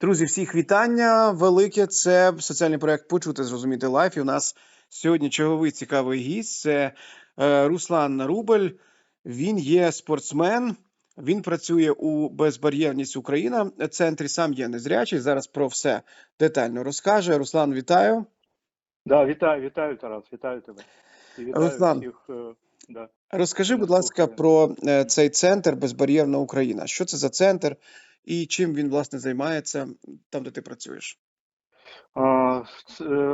Друзі, всіх вітання. Велике це соціальний проект Почути, зрозуміти лайф. І у нас сьогодні черговий цікавий гість. Це е, Руслан Рубель. Він є спортсмен. Він працює у Безбар'єрність Україна центрі. Сам є незрячий. Зараз про все детально розкаже. Руслан, вітаю. Да, вітаю, вітаю, Тарас, вітаю тебе. І вітаю Руслан. всіх. е, Да. Розкажи, будь ласка, про е, цей центр Безбар'єрна Україна. Що це за центр і чим він власне займається там, де ти працюєш? Е,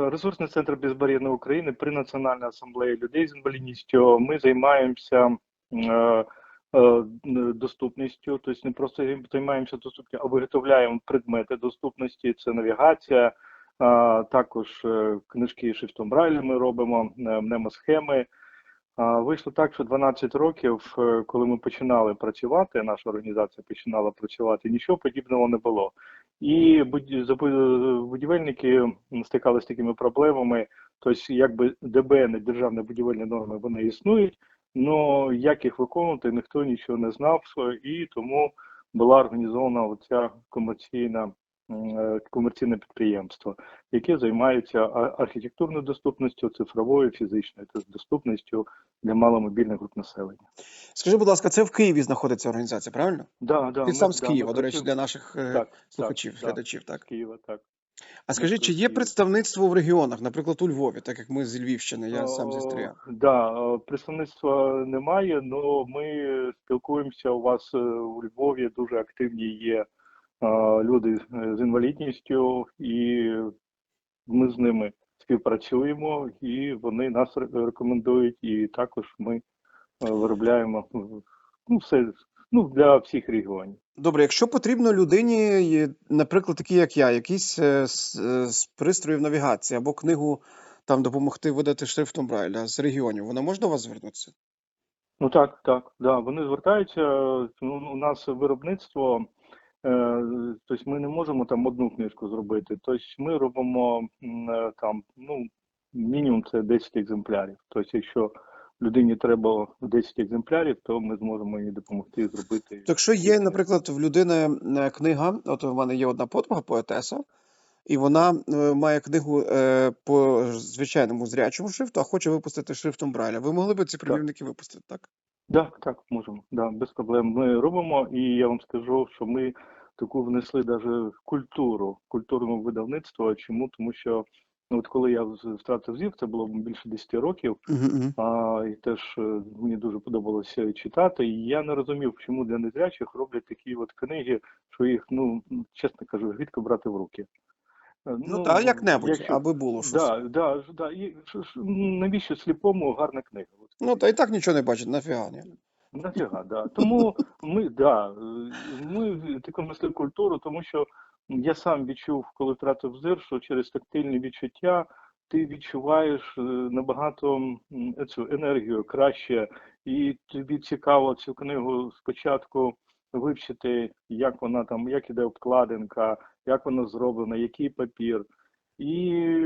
Ресурсний центр безбар'єрної України при Національній асамблеї людей з інвалідністю. Ми займаємося е, е, доступністю, тобто не просто займаємося доступністю, а виготовляємо предмети доступності. Це навігація, також книжки шрифтом Брайля ми робимо, мнемосхеми. Вийшло так, що 12 років, е, коли ми починали працювати, наша організація починала працювати, нічого подібного не було. І будівельники стикалися з такими проблемами. Тобто, якби ДБН, державні будівельні норми, вони існують, але як їх виконувати, ніхто нічого не знав, і тому була організована оця комерційна. Е, Комерційне підприємство, яке займається архітектурною доступністю, цифровою, фізичною тобто доступністю для маломобільних груп населення. Скажи, будь ласка, це в Києві знаходиться організація, правильно? Да, да, Ти ми- сам з да, Києва, ми до речі, для наших е, Так, слухачів, так, глядачів, з так. Києва, так. А скажи, чи є представництво в регіонах, наприклад, у Львові, так як ми з Львівщини, я сам зі Стрия. О, Да, представництва немає, але ми спілкуємося. У вас е, у Львові дуже активні є люди з інвалідністю, і ми з ними співпрацюємо, і вони нас рекомендують, і також ми е, виробляємо ну, все ну, для всіх регіонів. Добре, якщо потрібно людині, наприклад, такі як я, якийсь е, з, е, з пристроїв навігації або книгу там допомогти видати шрифтом Брайля з регіонів, вона може до вас звернутися? Ну так, так, да. Вони звертаються. Ну, у нас виробництво, тобто ми не можемо там одну книжку зробити. Тобто ми робимо е, там, ну, мінімум це 10 екземплярів. Тобто, якщо людині треба 10 екземплярів, то ми зможемо їй допомогти зробити. Якщо є, наприклад, в людини е, книга, от у мене є одна подруга, поетеса, і вона е, має книгу е, по звичайному зрячому шрифту, а хоче випустити шрифтом Брайля. Ви могли б ці примірники випустити, так? Так, так, можемо. Да, без проблем. Ми робимо, і я вам скажу, що ми таку внесли навіть культуру, культурного видавництва. Чому? Тому що ну, от коли я втратив зір, це було більше 10 років, Угу. а, і теж е, мені дуже подобалося читати. І я не розумів, чому для незрячих роблять такі от книги, що їх, ну, чесно кажу, рідко брати в руки. Е, Ну, так, як-небудь, якщо- аби було щось. Да, да, да. І, навіщо сліпому гарна книга? От Ну, та і так нічого не бачить, нафіга ні. Нафіга, да. Тому ми, да, ми таку несли культуру, тому що я сам відчув, коли втратив зір, що через тактильні відчуття ти відчуваєш е, набагато цю енергію краще, і тобі цікаво цю книгу спочатку вивчити, як вона там, як іде обкладинка, як вона зроблена, який папір. І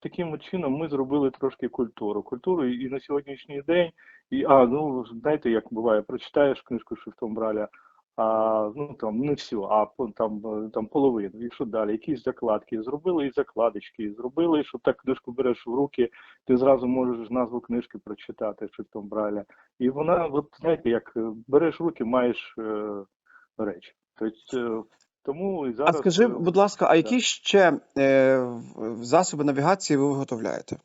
таким чином ми зробили трошки культуру. Культуру і на сьогоднішній день і, а, ну, знаєте, як буває, прочитаєш книжку шрифтом Браля, а, ну, там, не всю, а там, там половину, і що далі, якісь закладки, зробили і закладочки, зробили, що так книжку береш в руки, ти зразу можеш назву книжки прочитати шрифтом Браля. І вона, от, знаєте, як е, береш в руки, маєш е, речі. Тобто, е, тому і А зараз... скажи, е, будь ласка, а які ще е, засоби навігації ви виготовляєте?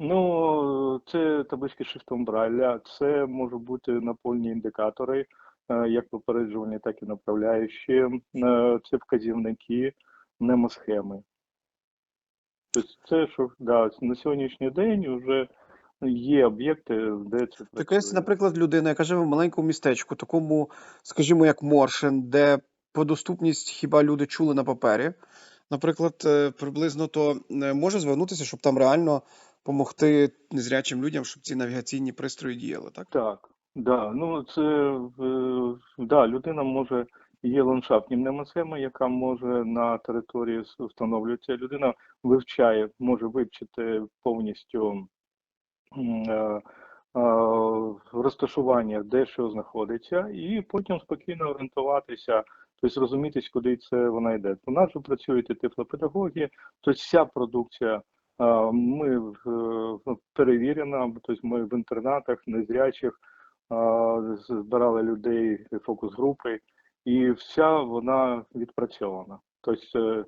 Ну, це таблички шрифтом Брайля, це можуть бути напольні індикатори, е, як попереджувальні, так і направляючі. Е, Це вказівники, мнемосхеми. Тобто це, що да, на сьогоднішній день вже є об'єкти, де це Так ось, наприклад, людина, яка живе в маленькому містечку, такому, скажімо, як Моршин, де по доступність хіба люди чули на папері, наприклад, е, приблизно то е, може звернутися, щоб там реально допомогти незрячим людям, щоб ці навігаційні пристрої діяли, так? Так, да. Ну це е, да, людина може. Є ландшафтні мнемосхеми, яка може на території встановлюється. Людина вивчає, може вивчити повністю розташування, де що знаходиться, і потім спокійно орієнтуватися. Тобто розумітись, куди це вона йде. У нас же працюють і тифлопедагоги, тобто вся продукція ми е, перевірена, тобто ми в інтернатах незрячих збирали людей фокус-групи, і вся вона відпрацьована. Тобто, е,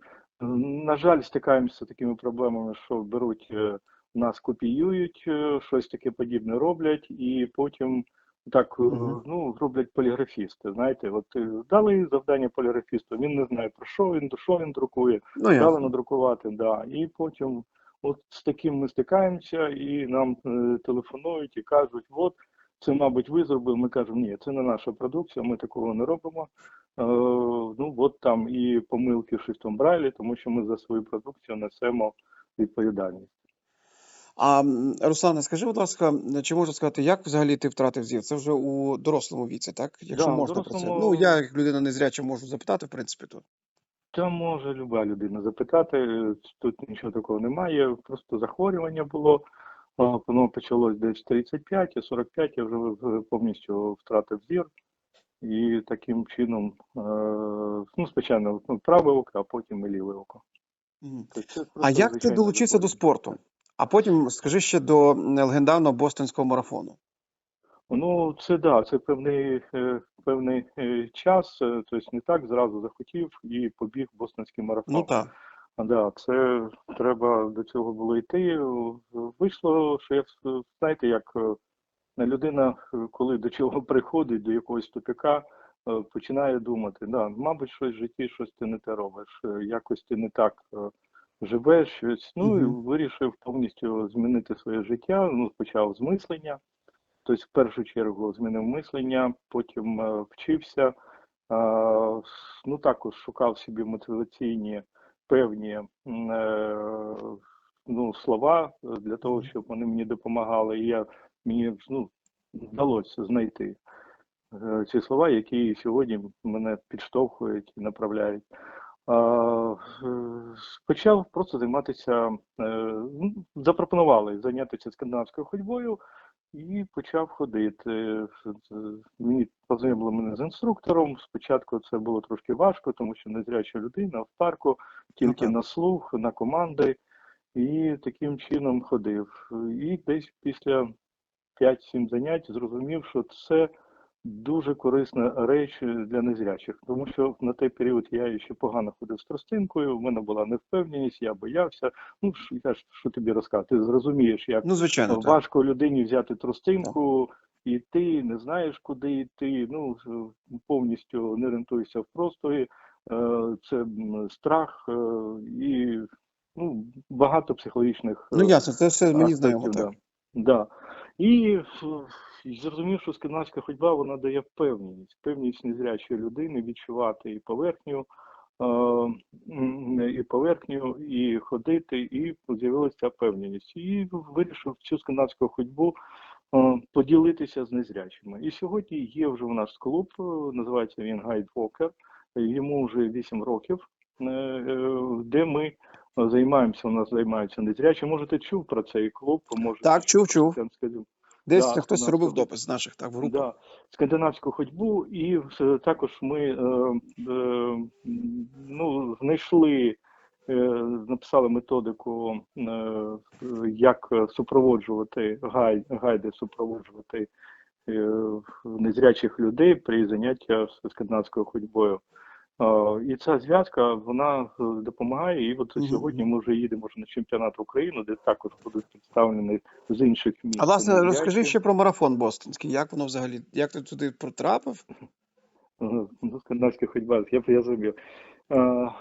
на жаль, стикаємося з такими проблемами, що беруть е, нас копіюють, щось таке подібне роблять, і потім так е, ну, роблять поліграфісти. Знаєте, от е, дали завдання поліграфісту, він не знає про що він, що він друкує, Ну, дали ясно. надрукувати, да. І потім от з таким ми стикаємося, і нам е, телефонують і кажуть, от це, мабуть, ви зробили. Ми кажемо, ні, це не наша продукція, ми такого не робимо. Е, ну, от там і помилки шрифтом Брайлі, тому що ми за свою продукцію несемо відповідальність. А Руслане, скажи, будь ласка, чи можу сказати, як взагалі ти втратив зір? Це вже у дорослому віці, так? Якщо Да, можна про це. Ну, я як людина незряча можу запитати, в принципі, тут. Та може люба людина запитати, е, тут нічого такого немає, просто захворювання було. Воно почалось десь 35, а 45 я вже повністю втратив зір. І таким чином, е, ну, спочатку ну, праве око, а потім і ліве око. Тобто А як ти долучився до спорту? А потім скажи ще до легендарного бостонського марафону. Ну, це да, це певний, е, певний е, час, е, тобто не так зразу захотів і побіг бостонський марафон. Ну так. Да, це треба до цього було йти. Вийшло, що я знаєте, як людина, коли до чого приходить, до якогось тупика, е, починає думати, да, мабуть, щось в житті, щось ти не те робиш, якось ти не так живеш, щось. Ну і вирішив повністю змінити своє життя. Ну, почав з мислення. Тобто, в першу чергу змінив мислення, потім е, вчився. Ну також шукав собі мотиваційні певні е, ну, слова для того, щоб вони мені допомагали. І я мені ну, вдалося знайти е, ці слова, які сьогодні мене підштовхують і направляють. Е, Почав просто займатися, е, ну, запропонували зайнятися скандинавською ходьбою і почав ходити. Мені познайомили мене з інструктором. Спочатку це було трошки важко, тому що незряча людина в парку, тільки так. на слух, на команди, і таким чином ходив. І десь після 5-7 занять зрозумів, що це дуже корисна реч для незрячих, тому що на той період я ще погано ходив з тростинкою, в мене була невпевненість, я боявся. Ну я ж що тобі розказати, ти зрозумієш, як Ну, звичайно, так. важко людині взяти тростинку, і ти не знаєш, куди йти. Ну повністю не орієнтуєшся в просторі. Е, Це страх е, і ну, багато психологічних Ну, ясно, це все мені знайомо, да. так. Да. І зрозумів, що скандинавська ходьба вона дає впевненість, впевненість незрячої людини відчувати і поверхню, і поверхню, і ходити, і з'явилася впевненість. І вирішив цю скандинавську ходьбу поділитися з незрячими. І сьогодні є вже у нас клуб, називається він Walker, йому вже 8 років, е, е, де ми займаємося, у нас займаються незрячі. Може, ти чув про цей клуб? Може, Так, чув, чув. Десь Да, хтось робив допис з наших, так, в групу. Да, скандинавську ходьбу, і е, також ми е, е, ну, знайшли, е, написали методику, е, як супроводжувати гай, гайди, супроводжувати е, незрячих людей при заняттях скандинавською ходьбою. Е, І ця зв'язка вона е, допомагає. І от сьогодні ми вже їдемо на чемпіонат України, де також будуть представлені з інших міст. А власне, розкажи ще про марафон бостонський. Як воно взагалі, як ти туди потрапив? Ага, Ну, скандинавська ходьба, я, я зрозумів. Е, е,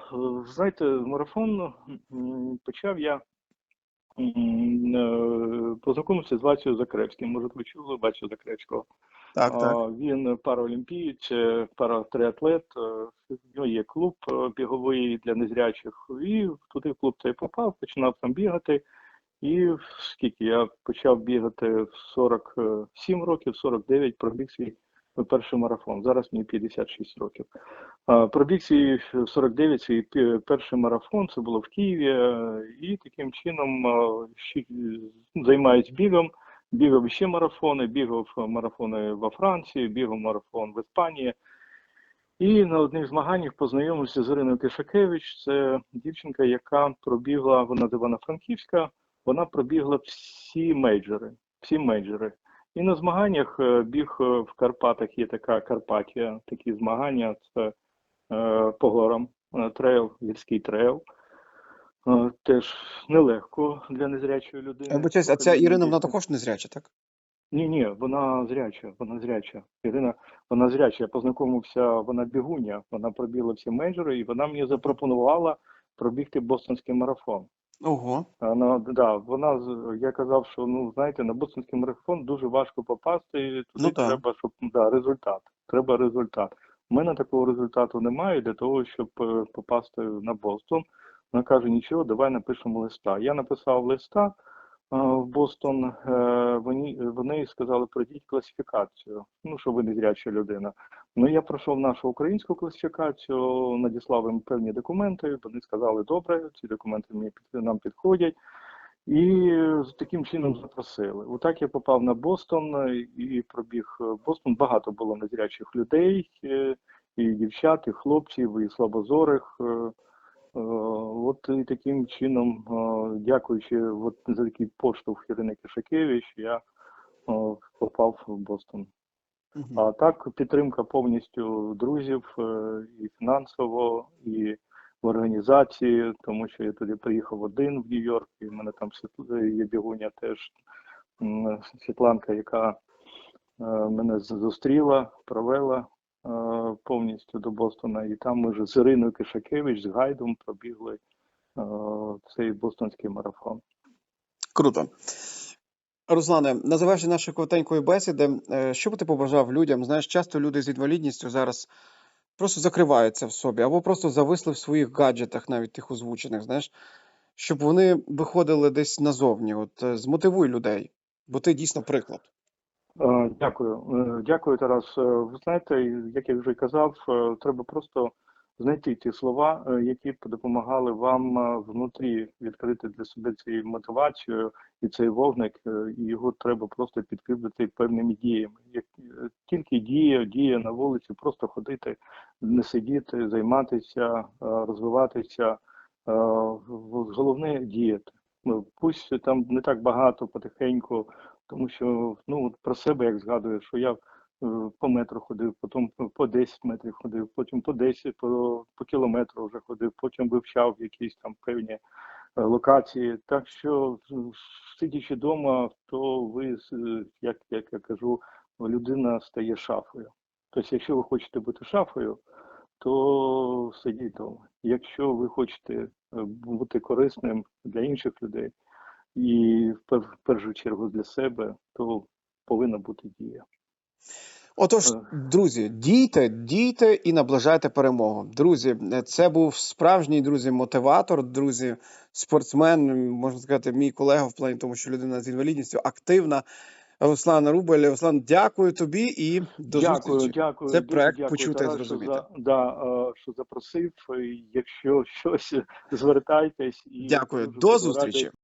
Знаєте, марафон почав я е, познайомився з Васею Закревським. Може, ви чули Васю Закревського? Так, так. Він параолімпієць, е, паратриатлет. е, В нього є клуб е, біговий для незрячих. І туди в клуб цей попав, починав там бігати. І скільки я почав бігати в 47 років, 49, пробіг свій перший марафон. Зараз мені 56 років. Пробіг свій 49, свій перший марафон, це було в Києві, е, і таким чином е, займаюсь бігом. Бігав ще марафони, бігав марафони во Франції, бігав марафон в Іспанії. І на одних змаганнях познайомився з Іриною Кишакевич. Це дівчинка, яка пробігла, вона з Івано-Франківська, вона пробігла всі мейджори. Всі мейджори. І на змаганнях е, біг е, в Карпатах є така Карпатія, такі змагання. Це е, по горам, е, трейл, гірський трейл. Теж нелегко для незрячої людини. Вибачаюсь, а ця Ірина, вона також не зряча, так? Ні, ні, вона зряча, вона зряча. Ірина, вона зряча. Я познайомився, вона бігуня, вона пробігла всі мейджори, і вона мені запропонувала пробігти бостонський марафон. Ого. Вона, да, вона, я казав, що ну знаєте, на бостонський марафон дуже важко попасти. і Туди Ну, треба, щоб да, результат. Треба результат. У мене такого результату немає для того, щоб е, попасти на Бостон. Вона каже: нічого, давай напишемо листа. Я написав листа е, в Бостон. е, Вони, сказали, пройдіть класифікацію. Ну, що ви не зряча людина. Ну, я пройшов нашу українську класифікацію, надіслав їм певні документи. Вони сказали, добре, ці документи нам підходять. І таким чином запросили. Отак я попав на Бостон е, і пробіг Бостон. Багато було незрячих людей, і дівчат, і хлопців, і слабозорих. Е, От і таким чином, е, дякуючи от за такий поштовх Ірини Кишакевич, я е, попав в Бостон. А так підтримка повністю друзів і фінансово, і в організації, тому що я туди приїхав один в Нью-Йорк, і в мене там є бігуня теж Світланка, яка мене зустріла, провела повністю до Бостона. І там ми вже з Іриною Кишакевич, з гайдом пробігли е, цей бостонський марафон. Круто. Руслане, на завершення нашої коротенької бесіди, е, що би ти побажав людям? Знаєш, часто люди з інвалідністю зараз просто закриваються в собі, або просто зависли в своїх гаджетах, навіть тих озвучених, знаєш, щоб вони виходили десь назовні. От е, змотивуй людей, бо ти дійсно приклад. Е, Дякую, Е, дякую, Тарас. Е, Ви знаєте, як я вже казав, треба просто знайти ті слова, які б допомагали вам внутрі відкрити для себе цією мотивацією і цей вогник, і його треба просто підкріпити певними діями. Як тільки дія, дія на вулиці, просто ходити, не сидіти, займатися, розвиватися. Головне діяти. Ну, Пусть там не так багато, потихеньку. Тому що ну от про себе як згадую, що я е, по метру ходив, потім по 10 метрів ходив, потім по 10, по, по кілометру вже ходив, потім вивчав якісь там певні е, локації. Так що, сидячи вдома, то ви, як, як я кажу, людина стає шафою. Тобто, якщо ви хочете бути шафою, то сидіть вдома. Якщо ви хочете е, бути корисним для інших людей, і в першу чергу для себе, то повинна бути дія. Отож, Е. друзі, дійте, дійте і наближайте перемогу. Друзі, е, це був справжній друзі, мотиватор, друзі, спортсмен, можна сказати, мій колега в плані тому, що людина з інвалідністю активна. Руслан Рубель. Руслан, дякую тобі і до дякую, зустрічі. дякую. Це проект дякую, «Почути і зрозуміти». Що, за, да, е, що запросив. Якщо щось звертайтесь і Дякую, до зустрічі.